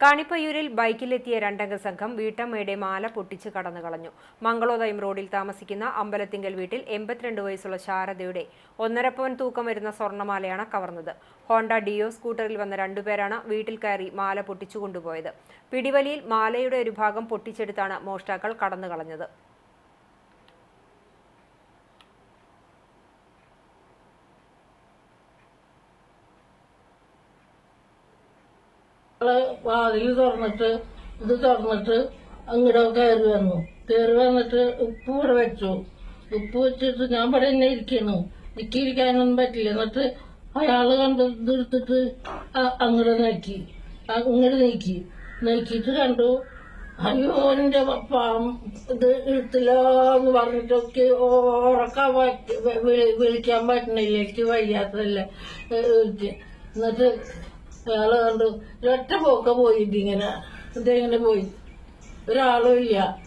കാണിപ്പയ്യൂരിൽ ബൈക്കിലെത്തിയ രണ്ടംഗ സംഘം വീട്ടമ്മയുടെ മാല പൊട്ടിച്ച് കടന്നു കളഞ്ഞു. മംഗളോദയം റോഡിൽ താമസിക്കുന്ന അമ്പലത്തിങ്കൽ വീട്ടിൽ എൺപത്തിരണ്ട് വയസ്സുള്ള ശാരദയുടെ ഒന്നര പവൻ തൂക്കം വരുന്ന സ്വർണമാലയാണ് കവർന്നത്. ഹോണ്ട ഡിയോ സ്കൂട്ടറിൽ വന്ന രണ്ടുപേരാണ് വീട്ടിൽ കയറി മാല പൊട്ടിച്ചു കൊണ്ടുപോയത്. പിടിവലിയിൽ മാലയുടെ ഒരു ഭാഗം പൊട്ടിച്ചെടുത്താണ് മോഷ്ടാക്കൾ കടന്നു കളഞ്ഞത്. അവൾ വാതിൽ തുറന്നിട്ട് ഇത് തുറന്നിട്ട് അങ്ങോട്ട് കയറി വന്നു. കയറി വന്നിട്ട് ഉപ്പ് ഇവിടെ വെച്ചു. ഉപ്പ് വെച്ചിട്ട് ഞാൻ ഇവിടെ തന്നെ ഇരിക്കുന്നു. എനിക്ക് ഇരിക്കാനൊന്നും പറ്റില്ല. എന്നിട്ട് അയാൾ കണ്ട് ഇതെടുത്തിട്ട് അങ്ങോട്ട് നീക്കി. അങ്ങോട്ട് നീക്കി. നീക്കിയിട്ട് കണ്ടു അയ്യോ എന്റെ പാം ഇത് എടുത്തില്ല എന്ന് പറഞ്ഞിട്ടൊക്കെ ഉറക്കാൻ വിളിക്കാൻ പറ്റണില്ല. എനിക്ക് വയ്യാത്തതല്ല? എന്നിട്ട് അയാൾ കണ്ടു. ഒറ്റ പോക്ക പോയിട്ടിങ്ങനെ ഇതിങ്ങനെ പോയി. ഒരാളും ഇല്ല.